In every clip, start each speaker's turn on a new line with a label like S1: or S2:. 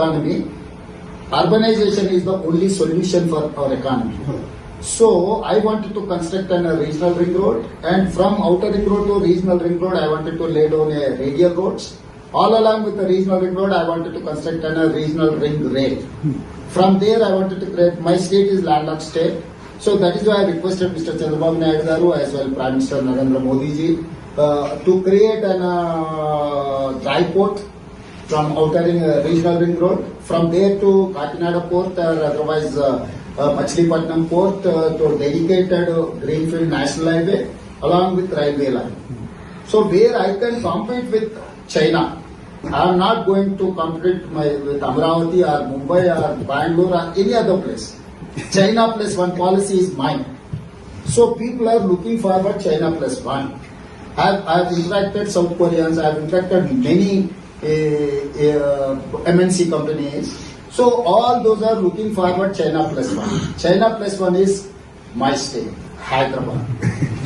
S1: economy. Urbanization is the only solution for our economy. So I wanted to construct an, a regional ring road, and from outer ring road to regional ring road, I wanted to lay down a radial roads. All along with the regional ring road, I wanted to construct an, a regional ring rail. From there, I wanted to create. My state is landlocked state, so that is why I requested Mr. Chandrababu Naidu as well Prime Minister Narendra Modi ji uh, to create an uh, dry port from outer ring, uh, regional ring road. From there to Kakinada port or otherwise uh, uh, Machilipatnam port to dedicated Greenfield National Highway along with railway line. So where I can compete with China. I am not going to compete my, with Amravati or Mumbai or Bangalore or any other place. China plus one policy is mine. So people are looking forward China plus one. I've, I've interacted South Koreans, I've interacted many MNC companies. So all those are looking forward China plus one. China plus one is my state, Hyderabad.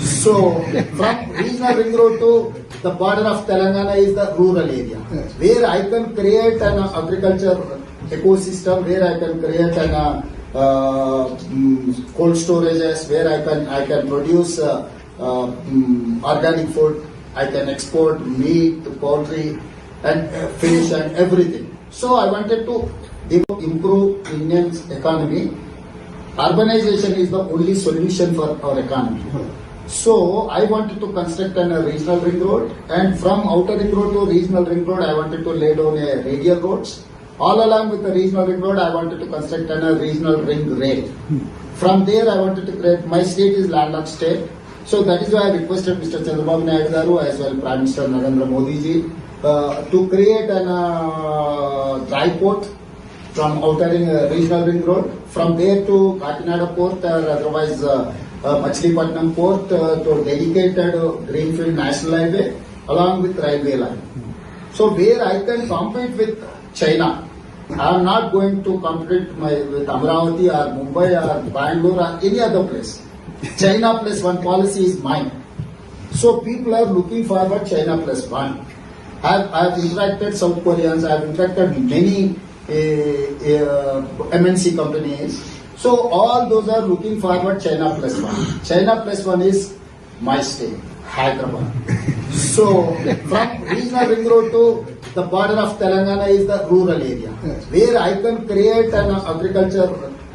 S1: So from regional ring road to the border of Telangana is the rural area where I can create an agriculture ecosystem, where I can create an uh, uh, mm, cold storages, where I can I can produce uh, uh, mm, organic food, I can export meat, poultry, and fish and everything. So I wanted to improve Indian's economy. Urbanization is the only solution for our economy. So I wanted to construct a regional ring road, and from outer ring road to regional ring road, I wanted to lay down a radial roads. All along with the regional ring road, I wanted to construct a regional ring rail. From there, I wanted to create. My state is landlocked state, so that is why I requested Mr. Chandrababu Naidu as well Prime Minister Narendra Modi ji to create an uh, dry port from outer ring, uh, regional ring road. From there to Kakinada port or otherwise uh, uh, Machilipatnam port uh, to dedicated uh, Greenfield National Highway along with railway line. So where I can compete with China. I am not going to compete my, with Amravati or Mumbai or Bangalore or any other place. China plus one policy is mine. So people are looking forward China plus one. I've, I've interacted South Koreans, I've interacted many uh, uh, MNC companies. So all those are looking forward China plus one. China plus one is my state, Hyderabad. So from regional ring road to the border of Telangana is the rural area where I can create an agriculture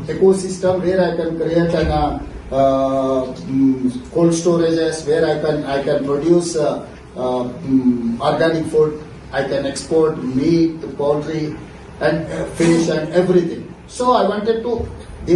S1: ecosystem, where I can create an uh, mm, cold storages, where I can I can produce uh, organic food, I can export meat, poultry, and uh, fish and everything. So I wanted to